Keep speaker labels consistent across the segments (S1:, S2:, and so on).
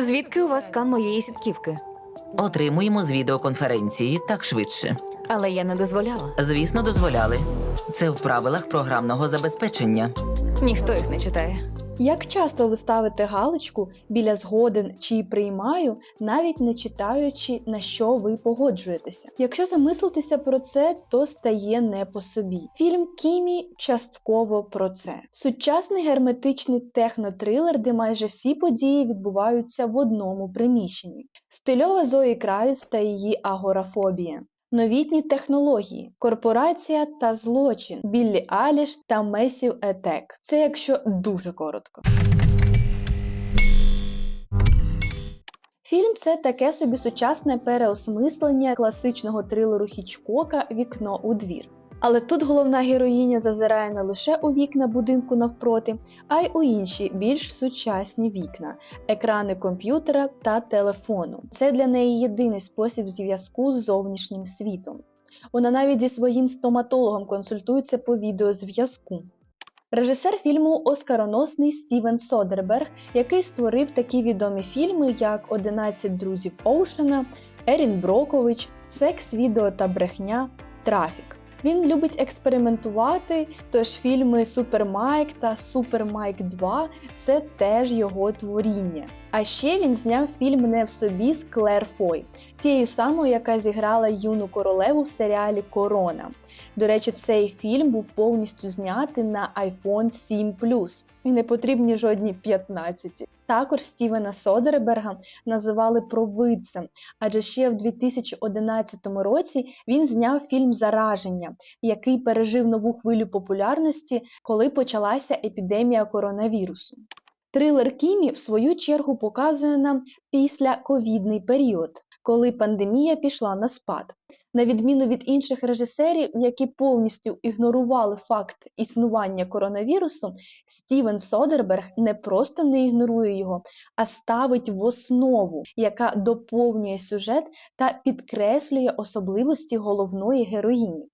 S1: Звідки у вас скан моєї сітківки?
S2: Отримуємо з відеоконференції так швидше.
S1: Але я не дозволяла.
S2: Звісно, дозволяли. Це в правилах програмного забезпечення.
S1: Ніхто їх не читає.
S3: Як часто ви ставите галочку біля згоден чи приймаю, навіть не читаючи на що ви погоджуєтеся? Якщо замислитися про це, то стає не по собі. Фільм Кімі частково про це. Сучасний герметичний технотрилер, де майже всі події відбуваються в одному приміщенні. Стильова Зої Кравіц та її агорафобія. Новітні технології, корпорація та злочин, Біллі Аліш та Месів Етек. Це якщо дуже коротко. Фільм це таке собі сучасне переосмислення класичного трилеру Хічкока Вікно у двір. Але тут головна героїня зазирає не лише у вікна будинку навпроти, а й у інші більш сучасні вікна, екрани комп'ютера та телефону. Це для неї єдиний спосіб зв'язку з зовнішнім світом. Вона навіть зі своїм стоматологом консультується по відеозв'язку. Режисер фільму Оскароносний Стівен Содерберг, який створив такі відомі фільми, як «11 друзів Оушена, Ерін Брокович, Секс, відео та брехня, Трафік. Він любить експериментувати, тож фільми Супер Майк та Супер Майк 2 це теж його творіння. А ще він зняв фільм Не в собі з Клер Фой, тією самою, яка зіграла юну королеву в серіалі Корона. До речі, цей фільм був повністю знятий на iPhone 7 і не потрібні жодні 15. Також Стівена Содерберга називали провидцем, адже ще в 2011 році він зняв фільм Зараження, який пережив нову хвилю популярності, коли почалася епідемія коронавірусу. Трилер Кімі, в свою чергу, показує нам післяковідний період, коли пандемія пішла на спад. На відміну від інших режисерів, які повністю ігнорували факт існування коронавірусу, Стівен Содерберг не просто не ігнорує його, а ставить в основу, яка доповнює сюжет та підкреслює особливості головної героїні.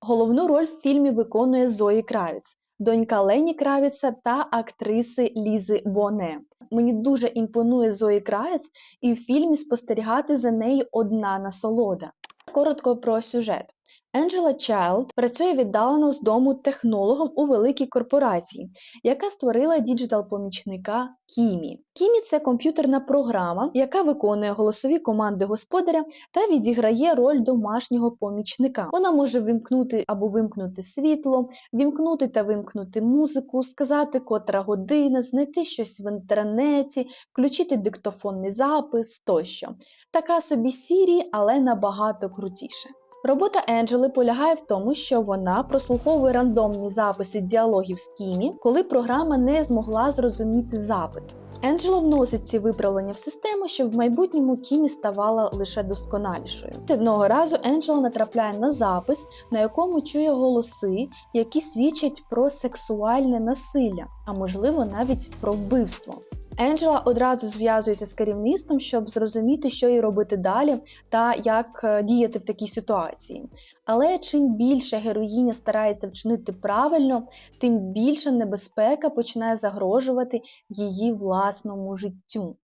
S3: Головну роль в фільмі виконує Зої Кравіц, донька Лені Кравіца та актриси Лізи Боне. Мені дуже імпонує Зої Кравіц, і в фільмі спостерігати за нею одна насолода. Коротко про сюжет. Енджела Чайлд працює віддалено з дому технологом у великій корпорації, яка створила діджитал-помічника Кімі. Кімі це комп'ютерна програма, яка виконує голосові команди господаря та відіграє роль домашнього помічника. Вона може вимкнути або вимкнути світло, вімкнути та вимкнути музику, сказати котра година, знайти щось в інтернеті, включити диктофонний запис тощо. Така собі Сірі, але набагато крутіше. Робота Енджели полягає в тому, що вона прослуховує рандомні записи діалогів з Кімі, коли програма не змогла зрозуміти запит. Енджела вносить ці виправлення в систему, щоб в майбутньому Кімі ставала лише досконалішою. Одного разу Енджела натрапляє на запис, на якому чує голоси, які свідчать про сексуальне насилля, а можливо навіть про вбивство. Енджела одразу зв'язується з керівництвом, щоб зрозуміти, що їй робити далі та як е, діяти в такій ситуації. Але чим більше героїня старається вчинити правильно, тим більше небезпека починає загрожувати її власному життю.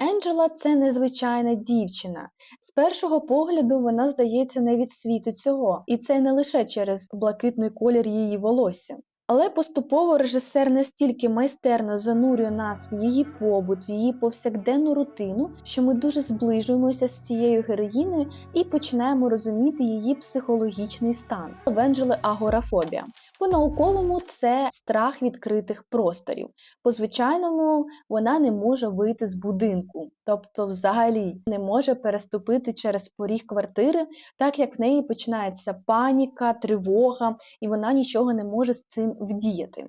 S3: Енджела це незвичайна дівчина. З першого погляду вона здається не від світу цього, і це не лише через блакитний колір її волосся. Але поступово режисер настільки майстерно занурює нас в її побут, в її повсякденну рутину, що ми дуже зближуємося з цією героїною і починаємо розуміти її психологічний стан. Венджели агорафобія. По-науковому це страх відкритих просторів. По звичайному вона не може вийти з будинку, тобто взагалі не може переступити через поріг квартири, так як в неї починається паніка, тривога, і вона нічого не може з цим вдіяти.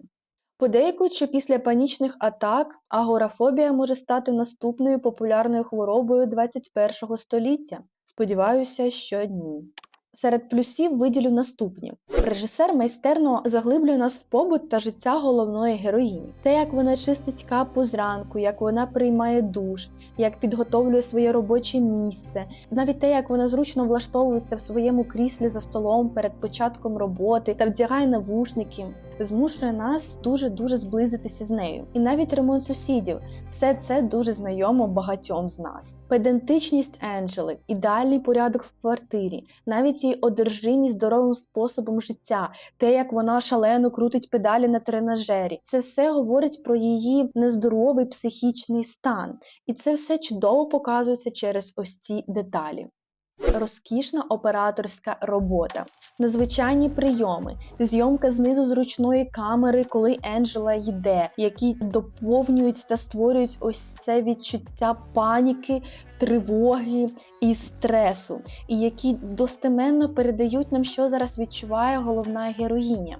S3: Подейкують, що після панічних атак агорафобія може стати наступною популярною хворобою 21 століття. Сподіваюся, що ні. Серед плюсів виділю наступні: режисер майстерно заглиблює нас в побут та життя головної героїні. Те, як вона чистить капу зранку, як вона приймає душ, як підготовлює своє робоче місце, навіть те, як вона зручно влаштовується в своєму кріслі за столом перед початком роботи та вдягає навушники. Змушує нас дуже дуже зблизитися з нею. І навіть ремонт сусідів все це дуже знайомо багатьом з нас. Педантичність Енджели, ідеальний порядок в квартирі, навіть її одержимість здоровим способом життя, те, як вона шалено крутить педалі на тренажері, це все говорить про її нездоровий психічний стан, і це все чудово показується через ось ці деталі. Розкішна операторська робота, незвичайні прийоми, зйомка знизу зручної камери, коли Енджела йде, які доповнюють та створюють ось це відчуття паніки, тривоги і стресу, і які достеменно передають нам, що зараз відчуває головна героїня.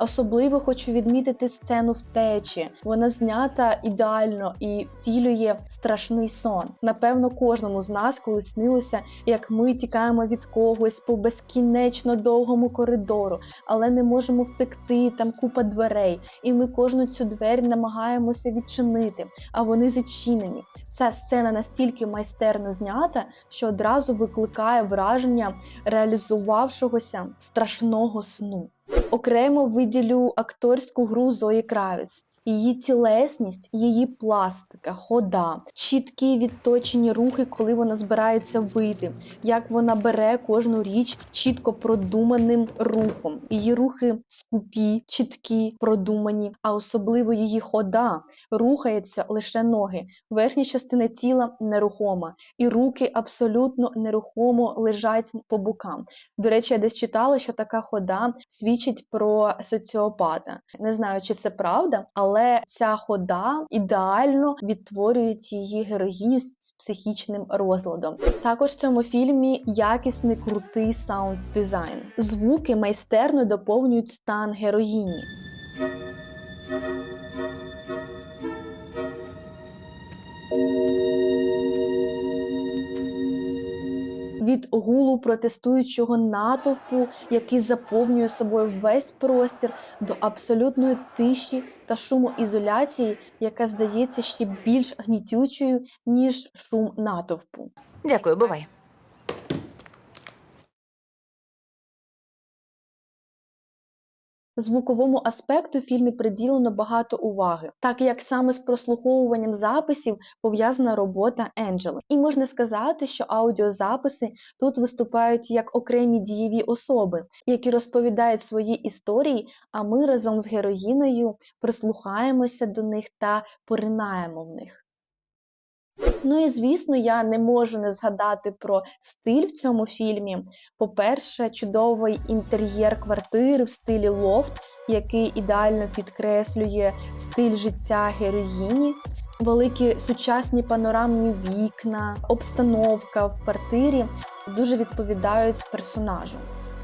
S3: Особливо хочу відмітити сцену втечі. Вона знята ідеально і втілює страшний сон. Напевно, кожному з нас коли снилося, як ми тікаємо від когось по безкінечно довгому коридору, але не можемо втекти, там купа дверей, і ми кожну цю двері намагаємося відчинити, а вони зачинені. Ця сцена настільки майстерно знята, що одразу викликає враження реалізувавшогося страшного сну. Окремо виділю акторську гру Зої Кравець. Її тілесність, її пластика, хода, чіткі відточені рухи, коли вона збирається вийти, як вона бере кожну річ чітко продуманим рухом. Її рухи скупі, чіткі, продумані, а особливо її хода рухається лише ноги. Верхня частина тіла нерухома, і руки абсолютно нерухомо лежать по бокам. До речі, я десь читала, що така хода свідчить про соціопата. Не знаю, чи це правда, але ця хода ідеально відтворюють її героїню з психічним розладом. Також в цьому фільмі якісний крутий саунд дизайн. Звуки майстерно доповнюють стан героїні. Від гулу протестуючого натовпу, який заповнює собою весь простір, до абсолютної тиші та шумоізоляції, яка здається ще більш гнітючою, ніж шум натовпу.
S1: Дякую, бувай.
S3: Звуковому аспекту фільмі приділено багато уваги, так як саме з прослуховуванням записів пов'язана робота Енджели. І можна сказати, що аудіозаписи тут виступають як окремі дієві особи, які розповідають свої історії, а ми разом з героїною прислухаємося до них та поринаємо в них. Ну і звісно, я не можу не згадати про стиль в цьому фільмі. По-перше, чудовий інтер'єр квартири в стилі лофт, який ідеально підкреслює стиль життя героїні. Великі сучасні панорамні вікна, обстановка в квартирі дуже відповідають персонажу.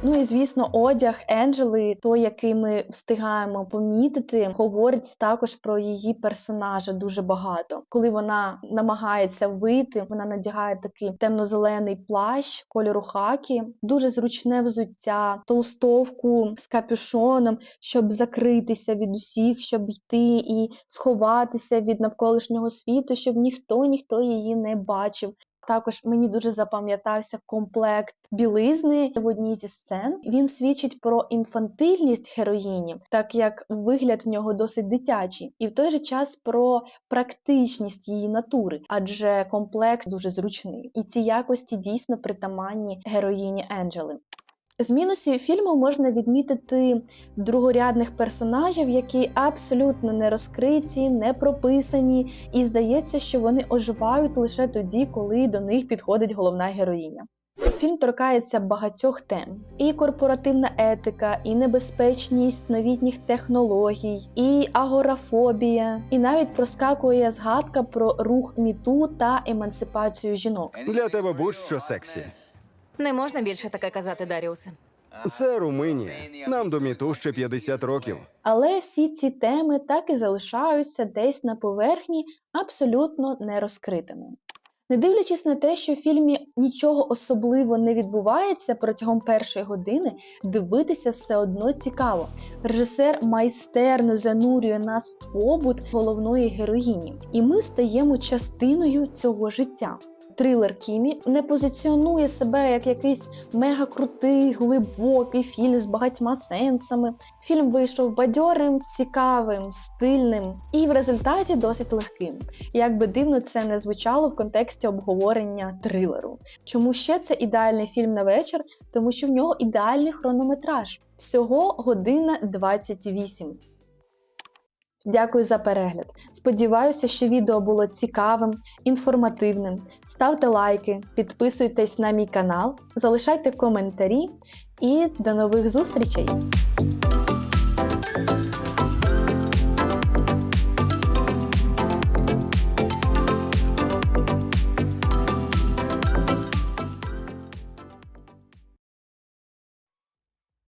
S3: Ну і звісно, одяг Енджели, той, який ми встигаємо помітити, говорить також про її персонажа дуже багато. Коли вона намагається вийти, вона надягає такий темно-зелений плащ кольору хакі, дуже зручне взуття, толстовку з капюшоном, щоб закритися від усіх, щоб йти і сховатися від навколишнього світу, щоб ніхто ніхто її не бачив. Також мені дуже запам'ятався комплект білизни в одній зі сцен. Він свідчить про інфантильність героїні, так як вигляд в нього досить дитячий, і в той же час про практичність її натури, адже комплект дуже зручний. І ці якості дійсно притаманні героїні Енджели. З мінусів фільму можна відмітити другорядних персонажів, які абсолютно не розкриті, не прописані, і здається, що вони оживають лише тоді, коли до них підходить головна героїня. Фільм торкається багатьох тем: і корпоративна етика, і небезпечність новітніх технологій, і агорафобія, і навіть проскакує згадка про рух міту та емансипацію жінок.
S4: Для тебе будь-що сексі.
S1: Не можна більше таке казати, Даріусе.
S4: Це Румунія. Нам до міту ще 50 років.
S3: Але всі ці теми так і залишаються десь на поверхні, абсолютно не розкритими. Не дивлячись на те, що в фільмі нічого особливо не відбувається протягом першої години, дивитися все одно цікаво. Режисер майстерно занурює нас в побут головної героїні, і ми стаємо частиною цього життя. Трилер Кімі не позиціонує себе як якийсь мега крутий, глибокий фільм з багатьма сенсами. Фільм вийшов бадьорим, цікавим, стильним і в результаті досить легким. Як би дивно це не звучало в контексті обговорення трилеру. Чому ще це ідеальний фільм на вечір? Тому що в нього ідеальний хронометраж всього година 28. Дякую за перегляд. Сподіваюся, що відео було цікавим, інформативним. Ставте лайки, підписуйтесь на мій канал, залишайте коментарі і до нових зустрічей!